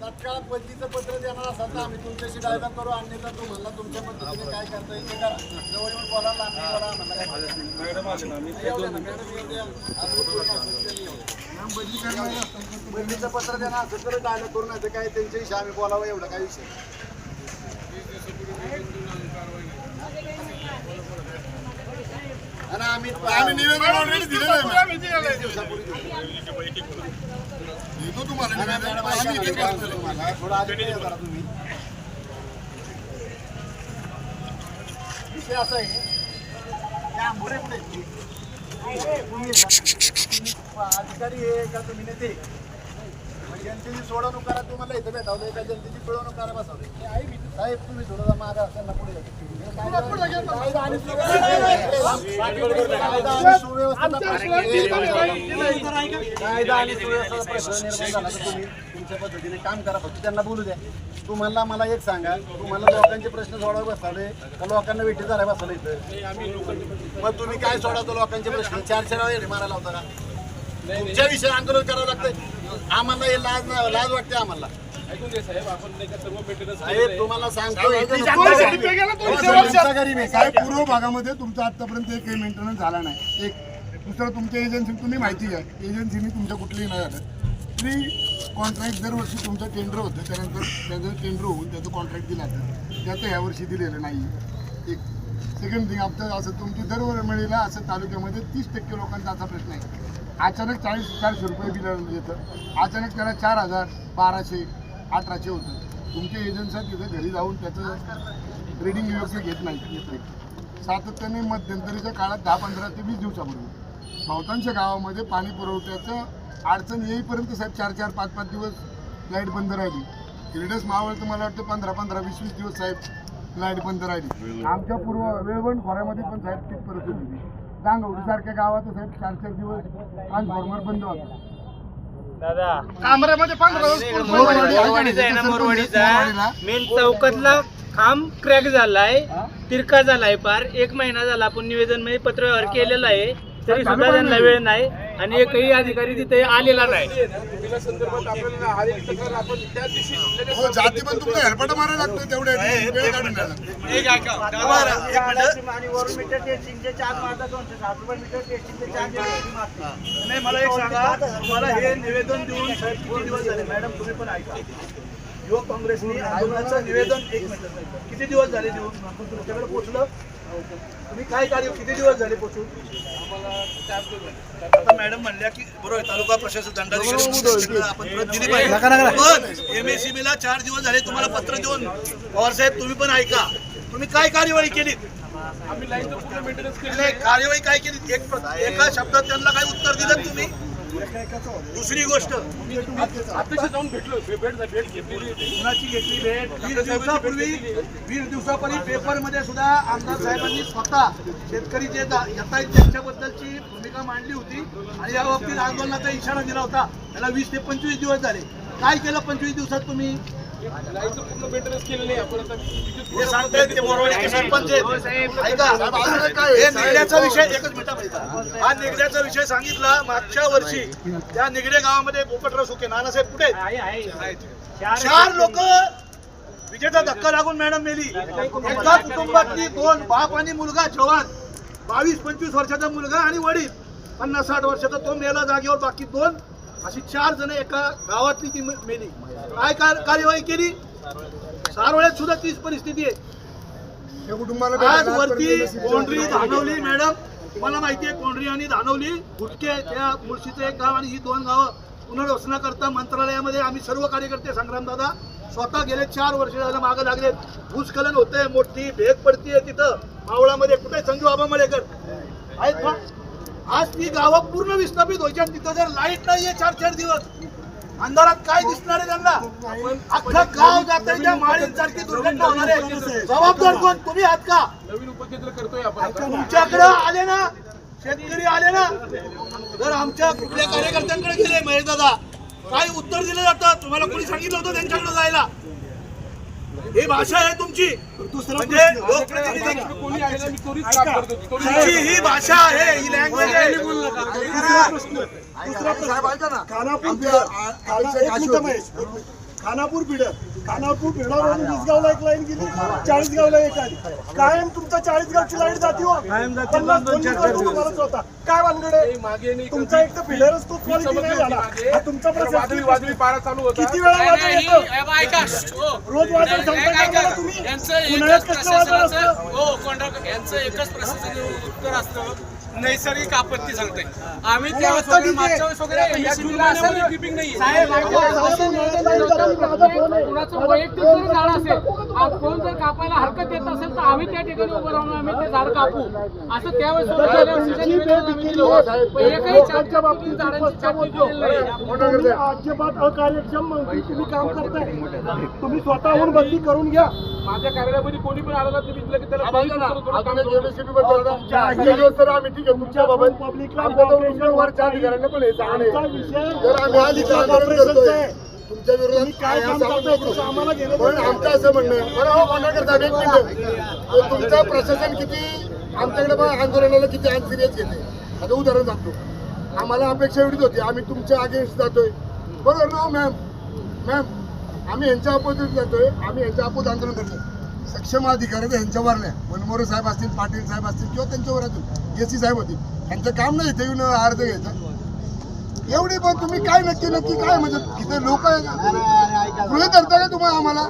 तत्काळ बदलीचं पत्र देणार असाल तर आम्ही तुमच्याशी डायलॉग करू. अन्यथा तू म्हणला तुमच्या पद्धतीने काय करता येईल ते करा. जवळ येऊन बोला आम्हाला. बदलीचं पत्र देणार असं तर डायलॉग करू नाही तर काय त्यांच्याविषयी आम्ही बोलावं एवढं काय विषय आणि आम्ही आम्ही निवेदन ऑलरेडी दिलेलं आहे मॅम. आम्ही दिलेलं आहे. देतो तुम्हाला निवेदन आम्ही इथे थोडं आधी तुम्ही विषय असा आहे आंबोरे कुठे आहेत? तुम्ही अधिकारी आहे का तुम्ही नेते मग जनतेची सोडवणूक करा तुम्हाला इथं भेटावलं का जनतेची पिळवणूक करा बसवलं साहेब तुम्ही थोडं मागा त्यांना पुढे. कायदा आणि सुव्यवस्थेचा प्रश्न निर्माण झाला. तर तुम्ही तुमच्या पद्धतीने काम करा फक्त त्यांना बोलू द्या. तुम्हाला मला एक सांगा तुम्हाला लोकांचे प्रश्न सोडवावे बसवले का लोकांना भेटी झाल्या बसवलं इथं. मग तुम्ही काय सोडवतो लोकांचे प्रश्न? चार चार वेळा मारायला होता का? तुमच्या विषयी आंदोलन करावं लागतंय. आम्हाला हे लाज नाही लाज वाटते आम्हाला. साहेब तुम्हाला सांगतो. साहेब पूर्व भागामध्ये तुमचा आतापर्यंत एकही मेंटेनन्स झाला नाही. एक दुसरं तुमच्या एजन्सी तुम्ही माहिती घ्या. एजन्सीने तुमच्या कुठलीही नाही झालं फ्री कॉन्ट्रॅक्ट दरवर्षी तुमचं टेंडर होतं. त्यानंतर त्याचं टेंडर होऊन त्याचं कॉन्ट्रॅक्ट दिलं जातं. त्याचं ह्यावर्षी दिलेलं नाही एक सेकंड थिंग आमचं असं तुमची मिळेल असं तालुक्यामध्ये तीस टक्के लोकांचा असा प्रश्न आहे. अचानक चाळीस चारशे रुपये बिल येतं म्हणजे अचानक त्याला चार हजार बाराशे अठराशे होतं. तुमच्या एजन्सी तिथं घरी जाऊन त्याचं रिडिंग योग्य घेत नाही नाही. सातत्याने मध्यंतरीच्या काळात दहा पंधरा ते वीस दिवसापूर्वी. बहुतांश गावामध्ये पाणी पुरवठ्याचं अडचण येईपर्यंत साहेब चार चार पाच पाच दिवस लाइट बंद राहिली. क्रीडस मावळ तर मला वाटतं पंधरा पंधरा वीस वीस दिवस साहेब लाइट बंद राहिली. आमच्या पूर्व वेळवण खोऱ्यामध्ये पण साहेब तीच परिस्थिती होती. दांगवडीसारख्या गावात साहेब चार चार दिवस ट्रान्सफॉर्मर बंद होता. पंधरा मोरवाडीला. मेन चौकातला खांब क्रॅक झालाय. तिरका झालाय पार. एक महिना झाला आपण निवेदनमध्ये पत्रव्यवहार केलेला आहे. तरी सुद्धा त्यांना वेळ नाही. आणि एकही अधिकारी तिथे आलेला नाही. हो जाती पण तुमचा हेलपाट मारायला लागतो वेळ काढून नाही. मला एक सांगा. तुम्हाला हे निवेदन देऊन साहेब किती दिवस झाले. मॅडम तुम्ही पण ऐका. युवक काँग्रेसने आंदोलनाचं निवेदन एक. किती दिवस झाले देऊन? तुमच्याकडे पोहोचलं. तुम्ही काय कार्य किती दिवस झाले पोहोचून? आता मॅडम म्हणल्या की बरोबर तालुका प्रशासन दंडाधिकारी आपण प्रत दिली पाहिजे. चार दिवस झाले तुम्हाला पत्र देऊन. पवार साहेब तुम्ही पण ऐका. तुम्ही काय कार्यवाही केली. नाही, कार्यवाही काय केली एक एका शब्दात त्यांना काय उत्तर दिलं तुम्ही? दुसरी गोष्ट कुणाची घेतली भेट? वीस दिवसापूर्वी वीस दिवसापूर्वी पेपरमध्ये सुद्धा आमदार साहेबांनी स्वतः शेतकरी जे येत आहेत त्यांच्याबद्दलची भूमिका मांडली होती आणि या बाबतीत आंदोलनाचा इशारा दिला होता. त्याला वीस ते पंचवीस दिवस झाले. काय केलं पंचवीस दिवसात तुम्ही? हे सांगतायत ते बोरवाडीचे सरपंच आहेत. ऐका हे निगड्याचा विषय एकच मिनिट ऐका. हा निगड्याचा विषय सांगितला मागच्या वर्षी. त्या निगडे गावामध्ये पोपटराव सुके नानासाहेब कुठे आहेत? चार लोक विजेचा धक्का लागून मॅडम मेली एका कुटुंबातली दोन बाप आणि मुलगा जवान. बावीस पंचवीस वर्षाचा मुलगा आणि वडील. पन्नास साठ वर्षाचा तो मेला जागेवर बाकी दोन. अशी चार जण एका गावातली ती मेली. काय कार- कार्यवाही केली? सारोळ्यात सुद्धा तीच परिस्थिती आहे. कुटुंबाला आज वरती कोंढरी. धानवली मॅडम. तुम्हाला माहिती आहे कोंढरी आणि धानवली गुटके त्या मुळशीचं एक गाव आणि ही दोन गावं पुनर्वसनाकरता मंत्रालयामध्ये आम्ही सर्व कार्यकर्ते संग्रामदादा स्वतः गेले चार वर्ष झालं मागं लागलेत. भूस्खलन होतंय मोठी भेग पडतीये तिथं. मावळामध्ये कुठे संजू बाबा मलेकर आहेत का? आज ती गावं पूर्ण विस्थापित व्हायची आणि तिथं जर लाइट नाहीये चार चार दिवस अंधारात काय दिसणार आहे त्यांना? अख्खं गाव जात आहे त्या माळींसारखी दुर्घटना होणार आहे. जबाबदार कोण? तुम्ही आहात का? तुमच्याकडे आले ना शेतकरी आले ना जर आमच्या कुठल्या कार्यकर्त्यांकडे गेले महेश दादा काय उत्तर दिलं जातं? तुम्हाला कोणी सांगितलं होतं त्यांच्याकडे जायला? ही भाषा आहे तुमची. म्हणजे लोकप्रतिनिधी ही भाषा आहे ही लँग्वेज आहे. खाना- एक खानापूर बिडर. खानापूर बिडरवरून वीसगावला एक लाईन गेली चाळीसगावला एक आली कायम तुमचा चाळीसगावची लाईन जाती हो. पन्नास होता. काय वानगडे तुमचा एक तर बिडरच तो क्वालिटी नाही झाला. हा तुमचा प्रश्न. किती वेळा वाजत येतो? रोज वाजत सांगता तुम्ही. उन्हाळ्यात कसलं वाजत असतं. हो यांचं एकच प्रशासनाचं उत्तर असतं. नैसर्गिक आपत्ती सांगते आम्ही कोण जर कापायला हरकत देत असेल तर आम्ही त्या ठिकाणी उभं राहून आम्ही ते झाड कापू. असं त्यावेळेस अजिबात अकार्यक्षम मंत्री तुम्ही काम करताय. तुम्ही स्वतःहून बदली करून घ्या. माझ्या कार्यालयामध्ये कोणी पण आलं. ना तुम्ही त्याला आम्ही ठीक आहे तुमच्या बाबत पण हे जर आम्ही आज करतोय. तुमच्या विरोधात काय काम करतोय? आम्हाला घेणं पण आमचं असं म्हणणं आहे. बरं हो कोणाकडे साहेब एक मिनिट. तर तुमचं प्रशासन किती आमच्याकडे पण आंदोलनाला किती सिरियस घेते. आता उदाहरण सांगतो. आम्हाला अपेक्षा एवढीच होती. आम्ही तुमच्या अगेन्स्ट जातोय. बरोबर ना मॅम मॅम आम्ही यांच्या अपोजिट जातोय. आम्ही यांच्या अपोज आंदोलन करतोय. सक्षम अधिकारी तर यांच्यावर नाही. वनमोरे साहेब असतील पाटील साहेब असतील किंवा त्यांच्यावर असतील एस सी साहेब होतील. त्यांचं काम नाही इथे येऊन अर्ज घ्यायचं. एवढी पण तुम्ही काय नक्की नक्की काय? म्हणजे तिथे लोक गृहित धरता का तुम्हाला आम्हाला?